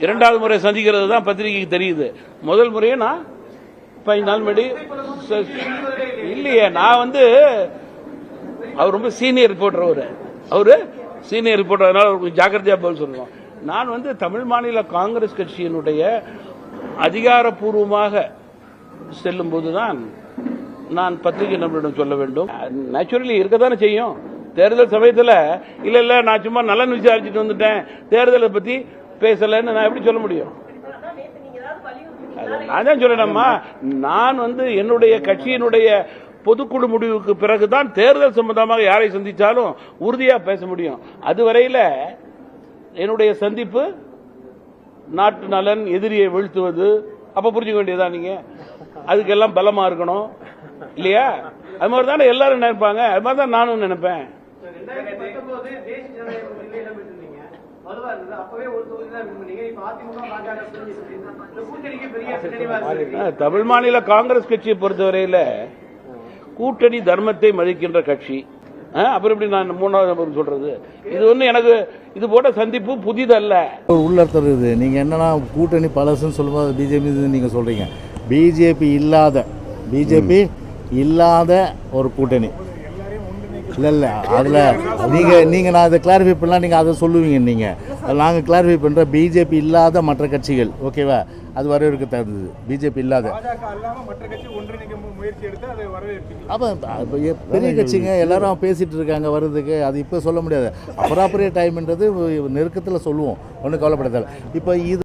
இரண்டாவது முறை சந்திக்கிறது தான் பத்திரிகைக்கு தெரியுது. முதல் முறையே நான் பதினஞ்சு நாள் முன்னாடி ச- இல்லையே நான் வந்து அவர் ரொம்ப சீனியர் ரிப்போர்ட்டர் அவரு. அவரு சீனியர் ரிப்போர்ட்டர் அதனால அவருக்கு ஜாக்கிரதையா பதில் சொல்லணும். நான் வந்து தமிழ் மாநில காங்கிரஸ் கட்சியினுடைய அதிகாரப்பூர்வமாக செல்லும் போதுதான் நான் பத்திரிகை நண்பரிடம் சொல்ல வேண்டும். நேச்சுரலி இருக்கத்தானே செய்யும். தேர்தல் சமயத்தில் இல்லை இல்லை நான் சும்மா நலன் விசாரிச்சுட்டு வந்துட்டேன். தேர்தலை பற்றி பேசலைன்னு நான் எப்படி சொல்ல முடியும்? அது நான் சொல்லணும்மா. நான் வந்து என்னுடைய கட்சியினுடைய பொதுக்குழு முடிவுக்கு பிறகுதான் தேர்தல் சம்பந்தமாக யாரை சந்திச்சாலும் உறுதியா பேச முடியும். அதுவரையில என்னுடைய சந்திப்பு நாட்டு நலன் எதிரியை வீழ்த்துவது அப்ப புரிஞ்சுக்க வேண்டியதா நீங்க. அதுக்கெல்லாம் பலமா இருக்கணும். இல்லையா? அது மாதிரி தானே எல்லாரும் நினைப்பாங்க. அது மாதிரி தான் நானும் நினைப்பேன். தமிழ் மாநில காங்கிரஸ் கட்சியை பொறுத்தவரையில கூட்டணி தர்மத்தை மதிக்கின்ற கட்சி. அப்புறம் எப்படி நான் மூணாவது நபர் சொல்றது? இது ஒண்ணு எனக்கு இது போட்ட சந்திப்பு புதிதல்ல. ஒரு உள்ளர்த்தம் இருக்குது நீங்கள் என்னன்னா கூட்டணி பழசுன்னு சொல்லும்போது பிஜேபி நீங்கள் சொல்கிறீங்க பிஜேபி இல்லாத பிஜேபி இல்லாத ஒரு கூட்டணி. இல்லை இல்லை. அதில் நீங்கள் நீங்கள் நான் அதை கிளாரிஃபை பண்ணலாம் நீங்கள் அதை சொல்லுவீங்க நீங்கள் நாங்கள் கிளாரிஃபை பண்ணுற பிஜேபி இல்லாத மற்ற கட்சிகள் ஓகேவா அது வரவேற்க தகுந்தது. பிஜேபி இல்லாத. அப்போ பெரிய கட்சிங்க எல்லாரும் பேசிட்டு இருக்காங்க வர்றதுக்கு அது இப்போ சொல்ல முடியாது. அப்புறம் டைம்ன்றது நெருக்கத்தில் சொல்லுவோம். ஒன்றும் கவலைப்படாத இப்போ இது